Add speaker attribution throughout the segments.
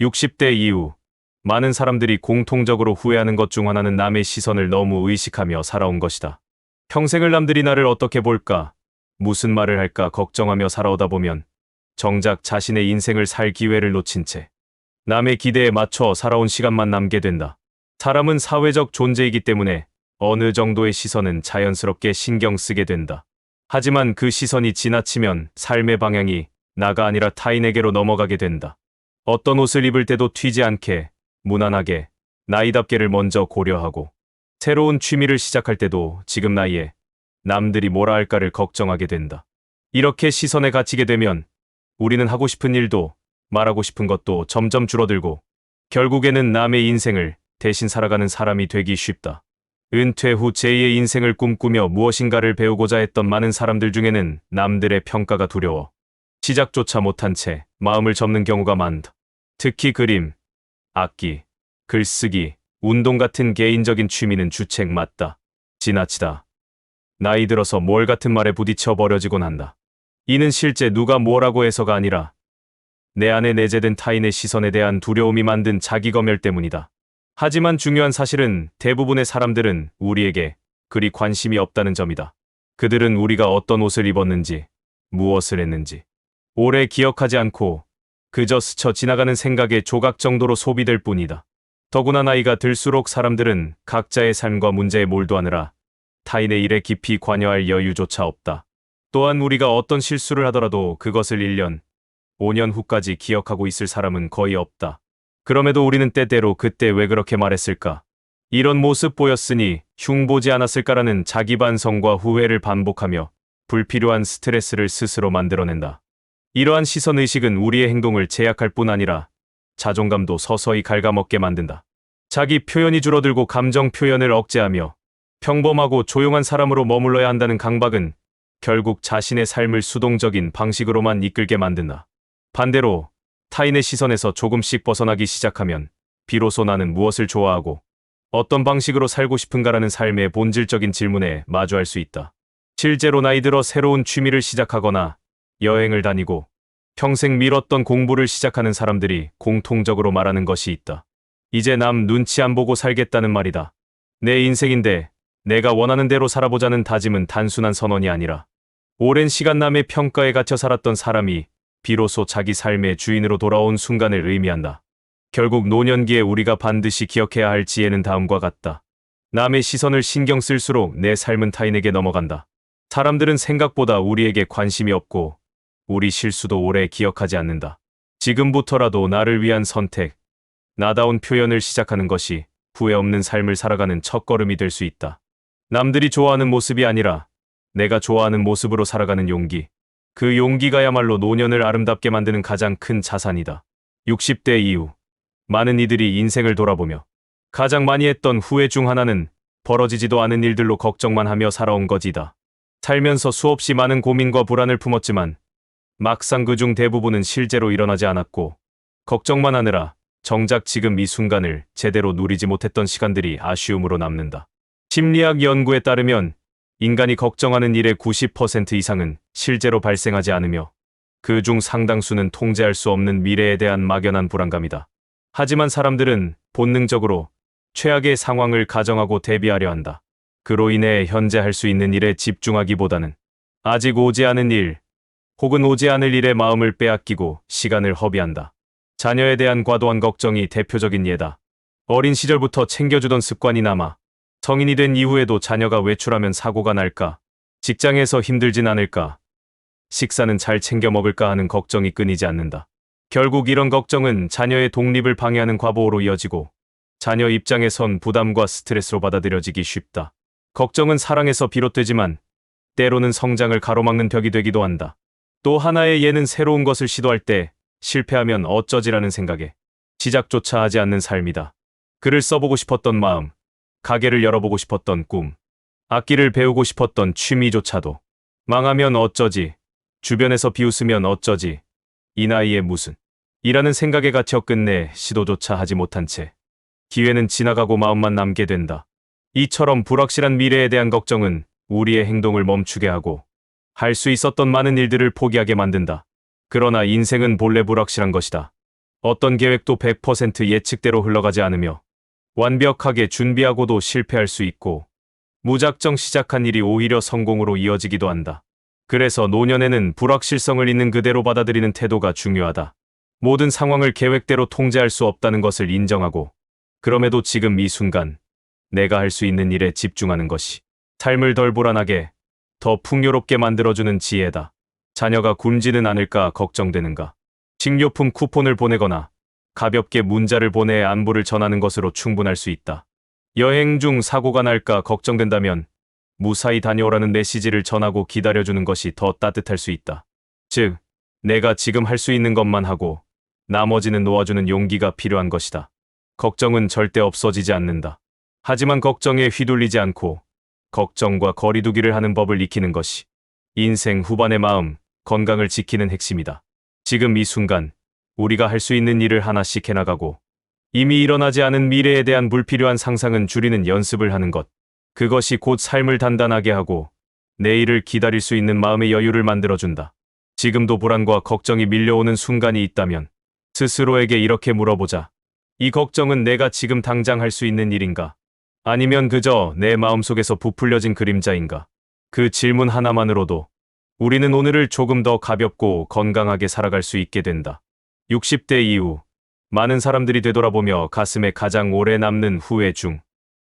Speaker 1: 60대 이후 많은 사람들이 공통적으로 후회하는 것 중 하나는 남의 시선을 너무 의식하며 살아온 것이다. 평생을 남들이 나를 어떻게 볼까, 무슨 말을 할까 걱정하며 살아오다 보면 정작 자신의 인생을 살 기회를 놓친 채 남의 기대에 맞춰 살아온 시간만 남게 된다. 사람은 사회적 존재이기 때문에 어느 정도의 시선은 자연스럽게 신경 쓰게 된다. 하지만 그 시선이 지나치면 삶의 방향이 나가 아니라 타인에게로 넘어가게 된다. 어떤 옷을 입을 때도 튀지 않게, 무난하게, 나이답게를 먼저 고려하고, 새로운 취미를 시작할 때도 지금 나이에 남들이 뭐라 할까를 걱정하게 된다. 이렇게 시선에 갇히게 되면 우리는 하고 싶은 일도 말하고 싶은 것도 점점 줄어들고 결국에는 남의 인생을 대신 살아가는 사람이 되기 쉽다. 은퇴 후 제2의 인생을 꿈꾸며 무엇인가를 배우고자 했던 많은 사람들 중에는 남들의 평가가 두려워 시작조차 못한 채 마음을 접는 경우가 많다. 특히 그림, 악기, 글쓰기, 운동 같은 개인적인 취미는 주책 맞다. 지나치다. 나이 들어서 뭘 같은 말에 부딪혀 버려지곤 한다. 이는 실제 누가 뭐라고 해서가 아니라 내 안에 내재된 타인의 시선에 대한 두려움이 만든 자기검열 때문이다. 하지만 중요한 사실은 대부분의 사람들은 우리에게 그리 관심이 없다는 점이다. 그들은 우리가 어떤 옷을 입었는지, 무엇을 했는지, 오래 기억하지 않고 그저 스쳐 지나가는 생각의 조각 정도로 소비될 뿐이다. 더구나 나이가 들수록 사람들은 각자의 삶과 문제에 몰두하느라 타인의 일에 깊이 관여할 여유조차 없다. 또한 우리가 어떤 실수를 하더라도 그것을 1년, 5년 후까지 기억하고 있을 사람은 거의 없다. 그럼에도 우리는 때때로 그때 왜 그렇게 말했을까? 이런 모습 보였으니 흉보지 않았을까라는 자기 반성과 후회를 반복하며 불필요한 스트레스를 스스로 만들어낸다. 이러한 시선 의식은 우리의 행동을 제약할 뿐 아니라 자존감도 서서히 갉아먹게 만든다. 자기 표현이 줄어들고 감정 표현을 억제하며 평범하고 조용한 사람으로 머물러야 한다는 강박은 결국 자신의 삶을 수동적인 방식으로만 이끌게 만든다. 반대로 타인의 시선에서 조금씩 벗어나기 시작하면 비로소 나는 무엇을 좋아하고 어떤 방식으로 살고 싶은가라는 삶의 본질적인 질문에 마주할 수 있다. 실제로 나이 들어 새로운 취미를 시작하거나 여행을 다니고 평생 미뤘던 공부를 시작하는 사람들이 공통적으로 말하는 것이 있다. 이제 남 눈치 안 보고 살겠다는 말이다. 내 인생인데 내가 원하는 대로 살아보자는 다짐은 단순한 선언이 아니라 오랜 시간 남의 평가에 갇혀 살았던 사람이 비로소 자기 삶의 주인으로 돌아온 순간을 의미한다. 결국 노년기에 우리가 반드시 기억해야 할 지혜는 다음과 같다. 남의 시선을 신경 쓸수록 내 삶은 타인에게 넘어간다. 사람들은 생각보다 우리에게 관심이 없고 우리 실수도 오래 기억하지 않는다. 지금부터라도 나를 위한 선택, 나다운 표현을 시작하는 것이 후회 없는 삶을 살아가는 첫걸음이 될 수 있다. 남들이 좋아하는 모습이 아니라 내가 좋아하는 모습으로 살아가는 용기. 그 용기가야말로 노년을 아름답게 만드는 가장 큰 자산이다. 60대 이후 많은 이들이 인생을 돌아보며 가장 많이 했던 후회 중 하나는 벌어지지도 않은 일들로 걱정만 하며 살아온 것이다. 살면서 수없이 많은 고민과 불안을 품었지만 막상 그 중 대부분은 실제로 일어나지 않았고 걱정만 하느라 정작 지금 이 순간을 제대로 누리지 못했던 시간들이 아쉬움으로 남는다. 심리학 연구에 따르면 인간이 걱정하는 일의 90% 이상은 실제로 발생하지 않으며 그 중 상당수는 통제할 수 없는 미래에 대한 막연한 불안감이다. 하지만 사람들은 본능적으로 최악의 상황을 가정하고 대비하려 한다. 그로 인해 현재 할 수 있는 일에 집중하기보다는 아직 오지 않은 일, 혹은 오지 않을 일에 마음을 빼앗기고 시간을 허비한다. 자녀에 대한 과도한 걱정이 대표적인 예다. 어린 시절부터 챙겨주던 습관이 남아 성인이 된 이후에도 자녀가 외출하면 사고가 날까, 직장에서 힘들진 않을까, 식사는 잘 챙겨 먹을까 하는 걱정이 끊이지 않는다. 결국 이런 걱정은 자녀의 독립을 방해하는 과보호로 이어지고 자녀 입장에선 부담과 스트레스로 받아들여지기 쉽다. 걱정은 사랑에서 비롯되지만 때로는 성장을 가로막는 벽이 되기도 한다. 또 하나의 예는 새로운 것을 시도할 때 실패하면 어쩌지라는 생각에 시작조차 하지 않는 삶이다. 글을 써보고 싶었던 마음, 가게를 열어보고 싶었던 꿈, 악기를 배우고 싶었던 취미조차도 망하면 어쩌지, 주변에서 비웃으면 어쩌지, 이 나이에 무슨, 이라는 생각에 갇혀 끝내 시도조차 하지 못한 채 기회는 지나가고 마음만 남게 된다. 이처럼 불확실한 미래에 대한 걱정은 우리의 행동을 멈추게 하고 할 수 있었던 많은 일들을 포기하게 만든다. 그러나 인생은 본래 불확실한 것이다. 어떤 계획도 100% 예측대로 흘러가지 않으며 완벽하게 준비하고도 실패할 수 있고 무작정 시작한 일이 오히려 성공으로 이어지기도 한다. 그래서 노년에는 불확실성을 있는 그대로 받아들이는 태도가 중요하다. 모든 상황을 계획대로 통제할 수 없다는 것을 인정하고 그럼에도 지금 이 순간 내가 할 수 있는 일에 집중하는 것이 삶을 덜 불안하게 더 풍요롭게 만들어주는 지혜다. 자녀가 굶지는 않을까 걱정되는가. 식료품 쿠폰을 보내거나 가볍게 문자를 보내 안부를 전하는 것으로 충분할 수 있다. 여행 중 사고가 날까 걱정된다면 무사히 다녀오라는 메시지를 전하고 기다려주는 것이 더 따뜻할 수 있다. 즉, 내가 지금 할 수 있는 것만 하고 나머지는 놓아주는 용기가 필요한 것이다. 걱정은 절대 없어지지 않는다. 하지만 걱정에 휘둘리지 않고 걱정과 거리두기를 하는 법을 익히는 것이 인생 후반의 마음, 건강을 지키는 핵심이다. 지금 이 순간 우리가 할 수 있는 일을 하나씩 해나가고 이미 일어나지 않은 미래에 대한 불필요한 상상은 줄이는 연습을 하는 것. 그것이 곧 삶을 단단하게 하고 내일을 기다릴 수 있는 마음의 여유를 만들어준다. 지금도 불안과 걱정이 밀려오는 순간이 있다면 스스로에게 이렇게 물어보자. 이 걱정은 내가 지금 당장 할 수 있는 일인가? 아니면 그저 내 마음속에서 부풀려진 그림자인가? 그 질문 하나만으로도 우리는 오늘을 조금 더 가볍고 건강하게 살아갈 수 있게 된다. 60대 이후 많은 사람들이 되돌아보며 가슴에 가장 오래 남는 후회 중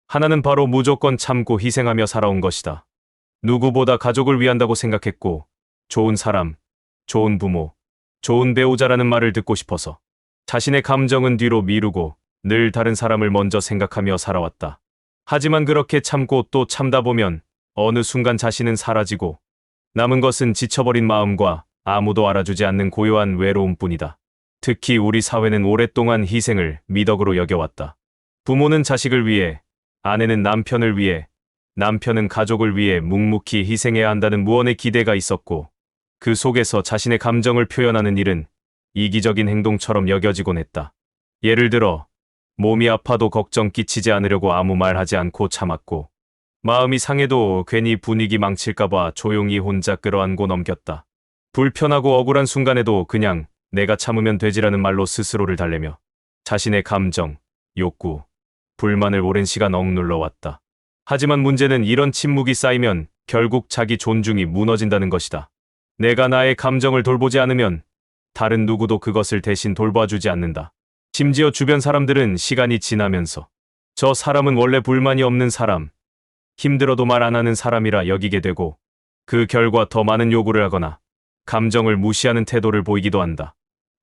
Speaker 1: 하나는 바로 무조건 참고 희생하며 살아온 것이다. 누구보다 가족을 위한다고 생각했고 좋은 사람, 좋은 부모, 좋은 배우자라는 말을 듣고 싶어서 자신의 감정은 뒤로 미루고 늘 다른 사람을 먼저 생각하며 살아왔다. 하지만 그렇게 참고 또 참다 보면 어느 순간 자신은 사라지고 남은 것은 지쳐버린 마음과 아무도 알아주지 않는 고요한 외로움뿐이다. 특히 우리 사회는 오랫동안 희생을 미덕으로 여겨왔다. 부모는 자식을 위해, 아내는 남편을 위해, 남편은 가족을 위해 묵묵히 희생해야 한다는 무언의 기대가 있었고, 그 속에서 자신의 감정을 표현하는 일은 이기적인 행동처럼 여겨지곤 했다. 예를 들어, 몸이 아파도 걱정 끼치지 않으려고 아무 말 하지 않고 참았고, 마음이 상해도 괜히 분위기 망칠까봐 조용히 혼자 끌어안고 넘겼다. 불편하고 억울한 순간에도 그냥 내가 참으면 되지라는 말로 스스로를 달래며 자신의 감정, 욕구, 불만을 오랜 시간 억눌러 왔다. 하지만 문제는 이런 침묵이 쌓이면 결국 자기 존중이 무너진다는 것이다. 내가 나의 감정을 돌보지 않으면 다른 누구도 그것을 대신 돌봐주지 않는다. 심지어 주변 사람들은 시간이 지나면서 저 사람은 원래 불만이 없는 사람, 힘들어도 말 안 하는 사람이라 여기게 되고 그 결과 더 많은 요구를 하거나 감정을 무시하는 태도를 보이기도 한다.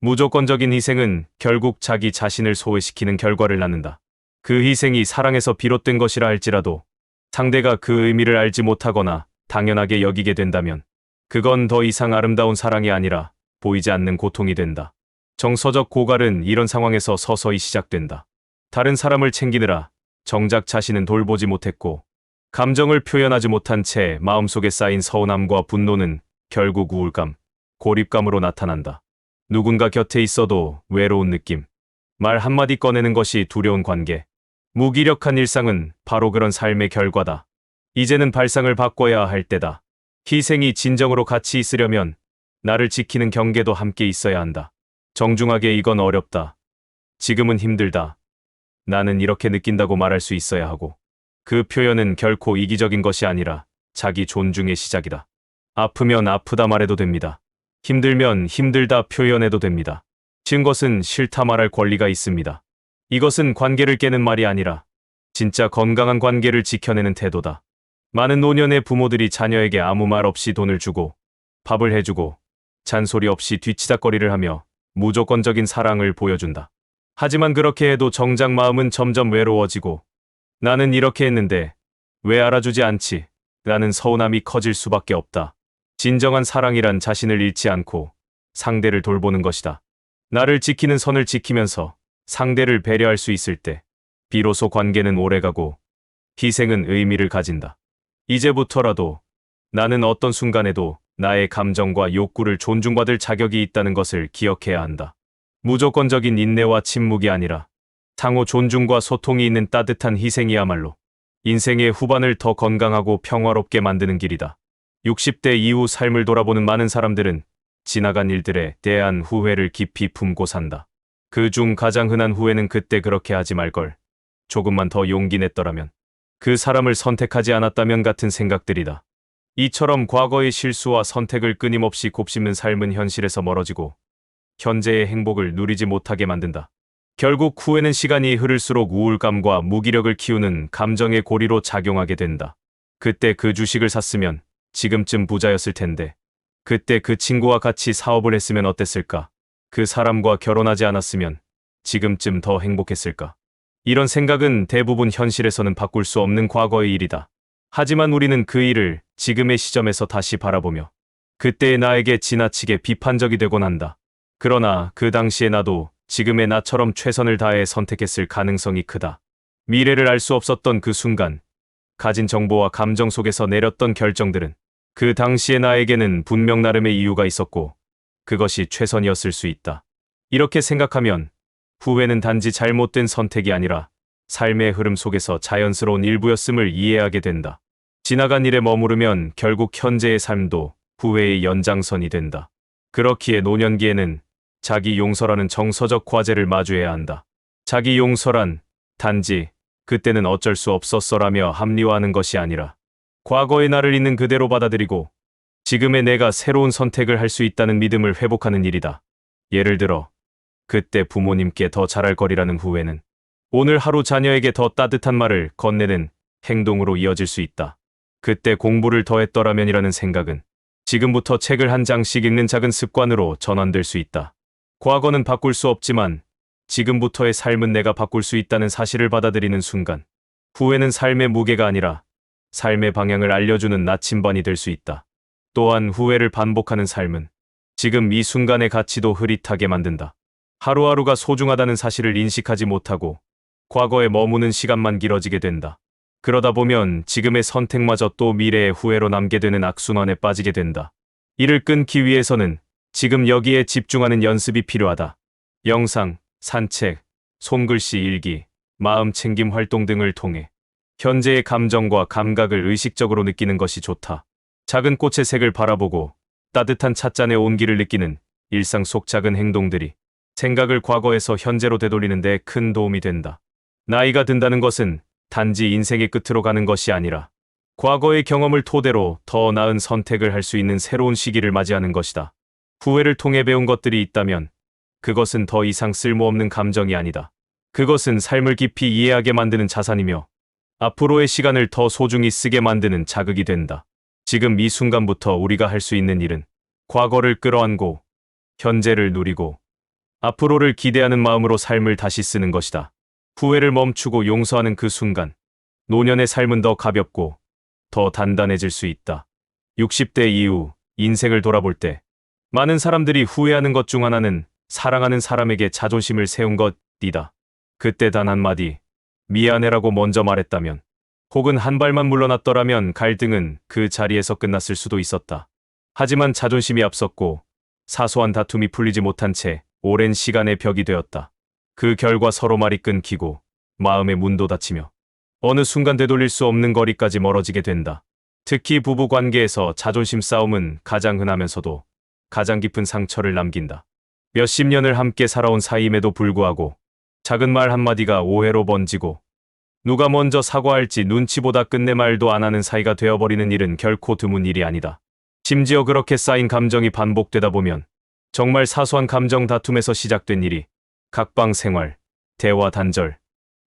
Speaker 1: 무조건적인 희생은 결국 자기 자신을 소외시키는 결과를 낳는다. 그 희생이 사랑에서 비롯된 것이라 할지라도 상대가 그 의미를 알지 못하거나 당연하게 여기게 된다면 그건 더 이상 아름다운 사랑이 아니라 보이지 않는 고통이 된다. 정서적 고갈은 이런 상황에서 서서히 시작된다. 다른 사람을 챙기느라 정작 자신은 돌보지 못했고 감정을 표현하지 못한 채 마음속에 쌓인 서운함과 분노는 결국 우울감, 고립감으로 나타난다. 누군가 곁에 있어도 외로운 느낌. 말 한마디 꺼내는 것이 두려운 관계. 무기력한 일상은 바로 그런 삶의 결과다. 이제는 발상을 바꿔야 할 때다. 희생이 진정으로 가치 있으려면 나를 지키는 경계도 함께 있어야 한다. 정중하게 이건 어렵다. 지금은 힘들다. 나는 이렇게 느낀다고 말할 수 있어야 하고. 그 표현은 결코 이기적인 것이 아니라 자기 존중의 시작이다. 아프면 아프다 말해도 됩니다. 힘들면 힘들다 표현해도 됩니다. 진 것은 싫다 말할 권리가 있습니다. 이것은 관계를 깨는 말이 아니라 진짜 건강한 관계를 지켜내는 태도다. 많은 노년의 부모들이 자녀에게 아무 말 없이 돈을 주고 밥을 해주고 잔소리 없이 뒤치다거리를 하며 무조건적인 사랑을 보여준다. 하지만 그렇게 해도 정작 마음은 점점 외로워지고 나는 이렇게 했는데 왜 알아주지 않지? 라는 서운함이 커질 수밖에 없다. 진정한 사랑이란 자신을 잃지 않고 상대를 돌보는 것이다. 나를 지키는 선을 지키면서 상대를 배려할 수 있을 때 비로소 관계는 오래가고 희생은 의미를 가진다. 이제부터라도 나는 어떤 순간에도 나의 감정과 욕구를 존중받을 자격이 있다는 것을 기억해야 한다. 무조건적인 인내와 침묵이 아니라 상호 존중과 소통이 있는 따뜻한 희생이야말로 인생의 후반을 더 건강하고 평화롭게 만드는 길이다. 60대 이후 삶을 돌아보는 많은 사람들은 지나간 일들에 대한 후회를 깊이 품고 산다. 그 중 가장 흔한 후회는 그때 그렇게 하지 말걸. 조금만 더 용기 냈더라면. 그 사람을 선택하지 않았다면 같은 생각들이다. 이처럼 과거의 실수와 선택을 끊임없이 곱씹는 삶은 현실에서 멀어지고 현재의 행복을 누리지 못하게 만든다. 결국 후회는 시간이 흐를수록 우울감과 무기력을 키우는 감정의 고리로 작용하게 된다. 그때 그 주식을 샀으면 지금쯤 부자였을 텐데. 그때 그 친구와 같이 사업을 했으면 어땠을까? 그 사람과 결혼하지 않았으면 지금쯤 더 행복했을까? 이런 생각은 대부분 현실에서는 바꿀 수 없는 과거의 일이다. 하지만 우리는 그 일을 지금의 시점에서 다시 바라보며 그때의 나에게 지나치게 비판적이 되곤 한다. 그러나 그 당시의 나도 지금의 나처럼 최선을 다해 선택했을 가능성이 크다. 미래를 알 수 없었던 그 순간, 가진 정보와 감정 속에서 내렸던 결정들은 그 당시의 나에게는 분명 나름의 이유가 있었고, 그것이 최선이었을 수 있다. 이렇게 생각하면 후회는 단지 잘못된 선택이 아니라 삶의 흐름 속에서 자연스러운 일부였음을 이해하게 된다. 지나간 일에 머무르면 결국 현재의 삶도 후회의 연장선이 된다. 그렇기에 노년기에는 자기 용서라는 정서적 과제를 마주해야 한다. 자기 용서란 단지 그때는 어쩔 수 없었어라며 합리화하는 것이 아니라 과거의 나를 있는 그대로 받아들이고 지금의 내가 새로운 선택을 할 수 있다는 믿음을 회복하는 일이다. 예를 들어 그때 부모님께 더 잘할 거리라는 후회는 오늘 하루 자녀에게 더 따뜻한 말을 건네는 행동으로 이어질 수 있다. 그때 공부를 더 했더라면이라는 생각은 지금부터 책을 한 장씩 읽는 작은 습관으로 전환될 수 있다. 과거는 바꿀 수 없지만 지금부터의 삶은 내가 바꿀 수 있다는 사실을 받아들이는 순간 후회는 삶의 무게가 아니라 삶의 방향을 알려주는 나침반이 될 수 있다. 또한 후회를 반복하는 삶은 지금 이 순간의 가치도 흐릿하게 만든다. 하루하루가 소중하다는 사실을 인식하지 못하고 과거에 머무는 시간만 길어지게 된다. 그러다 보면 지금의 선택마저 또 미래의 후회로 남게 되는 악순환에 빠지게 된다. 이를 끊기 위해서는 지금 여기에 집중하는 연습이 필요하다. 영상, 산책, 손글씨 일기, 마음 챙김 활동 등을 통해 현재의 감정과 감각을 의식적으로 느끼는 것이 좋다. 작은 꽃의 색을 바라보고 따뜻한 찻잔의 온기를 느끼는 일상 속 작은 행동들이 생각을 과거에서 현재로 되돌리는 데 큰 도움이 된다. 나이가 든다는 것은 단지 인생의 끝으로 가는 것이 아니라 과거의 경험을 토대로 더 나은 선택을 할 수 있는 새로운 시기를 맞이하는 것이다. 후회를 통해 배운 것들이 있다면 그것은 더 이상 쓸모없는 감정이 아니다. 그것은 삶을 깊이 이해하게 만드는 자산이며 앞으로의 시간을 더 소중히 쓰게 만드는 자극이 된다. 지금 이 순간부터 우리가 할 수 있는 일은 과거를 끌어안고 현재를 누리고 앞으로를 기대하는 마음으로 삶을 다시 쓰는 것이다. 후회를 멈추고 용서하는 그 순간 노년의 삶은 더 가볍고 더 단단해질 수 있다. 60대 이후 인생을 돌아볼 때 많은 사람들이 후회하는 것 중 하나는 사랑하는 사람에게 자존심을 세운 것이다. 그때 단 한마디 미안해라고 먼저 말했다면 혹은 한 발만 물러났더라면 갈등은 그 자리에서 끝났을 수도 있었다. 하지만 자존심이 앞섰고 사소한 다툼이 풀리지 못한 채 오랜 시간의 벽이 되었다. 그 결과 서로 말이 끊기고 마음의 문도 닫히며 어느 순간 되돌릴 수 없는 거리까지 멀어지게 된다. 특히 부부 관계에서 자존심 싸움은 가장 흔하면서도 가장 깊은 상처를 남긴다. 몇십 년을 함께 살아온 사이임에도 불구하고 작은 말 한마디가 오해로 번지고 누가 먼저 사과할지 눈치보다 끝내 말도 안 하는 사이가 되어버리는 일은 결코 드문 일이 아니다. 심지어 그렇게 쌓인 감정이 반복되다 보면 정말 사소한 감정 다툼에서 시작된 일이 각방 생활, 대화 단절,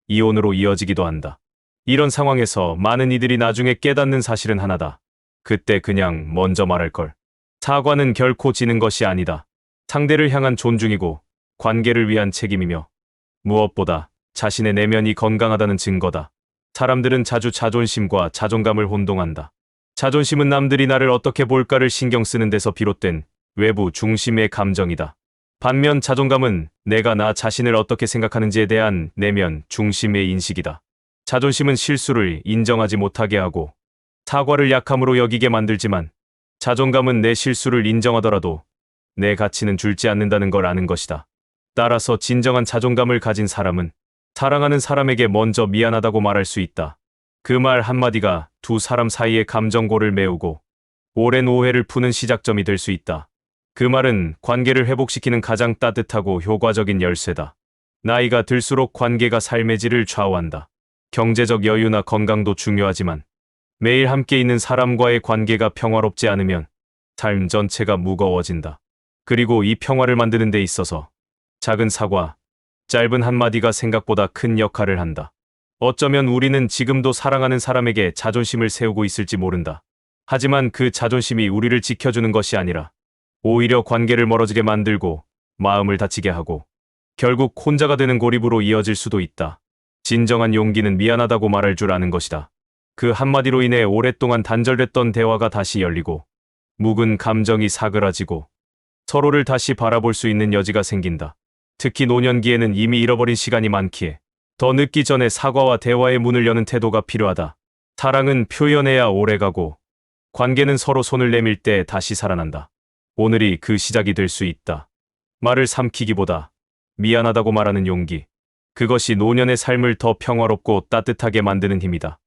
Speaker 1: 이혼으로 이어지기도 한다. 이런 상황에서 많은 이들이 나중에 깨닫는 사실은 하나다. 그때 그냥 먼저 말할 걸. 사과는 결코 지는 것이 아니다. 상대를 향한 존중이고 관계를 위한 책임이며 무엇보다 자신의 내면이 건강하다는 증거다. 사람들은 자주 자존심과 자존감을 혼동한다. 자존심은 남들이 나를 어떻게 볼까를 신경 쓰는 데서 비롯된 외부 중심의 감정이다. 반면 자존감은 내가 나 자신을 어떻게 생각하는지에 대한 내면 중심의 인식이다. 자존심은 실수를 인정하지 못하게 하고 사과를 약함으로 여기게 만들지만 자존감은 내 실수를 인정하더라도 내 가치는 줄지 않는다는 걸 아는 것이다. 따라서 진정한 자존감을 가진 사람은 사랑하는 사람에게 먼저 미안하다고 말할 수 있다. 그 말 한마디가 두 사람 사이의 감정고를 메우고 오랜 오해를 푸는 시작점이 될 수 있다. 그 말은 관계를 회복시키는 가장 따뜻하고 효과적인 열쇠다. 나이가 들수록 관계가 삶의 질을 좌우한다. 경제적 여유나 건강도 중요하지만 매일 함께 있는 사람과의 관계가 평화롭지 않으면 삶 전체가 무거워진다. 그리고 이 평화를 만드는 데 있어서 작은 사과, 짧은 한마디가 생각보다 큰 역할을 한다. 어쩌면 우리는 지금도 사랑하는 사람에게 자존심을 세우고 있을지 모른다. 하지만 그 자존심이 우리를 지켜주는 것이 아니라 오히려 관계를 멀어지게 만들고 마음을 다치게 하고 결국 혼자가 되는 고립으로 이어질 수도 있다. 진정한 용기는 미안하다고 말할 줄 아는 것이다. 그 한마디로 인해 오랫동안 단절됐던 대화가 다시 열리고 묵은 감정이 사그라지고 서로를 다시 바라볼 수 있는 여지가 생긴다. 특히 노년기에는 이미 잃어버린 시간이 많기에 더 늦기 전에 사과와 대화의 문을 여는 태도가 필요하다. 사랑은 표현해야 오래가고 관계는 서로 손을 내밀 때 다시 살아난다. 오늘이 그 시작이 될 수 있다. 말을 삼키기보다 미안하다고 말하는 용기. 그것이 노년의 삶을 더 평화롭고 따뜻하게 만드는 힘이다.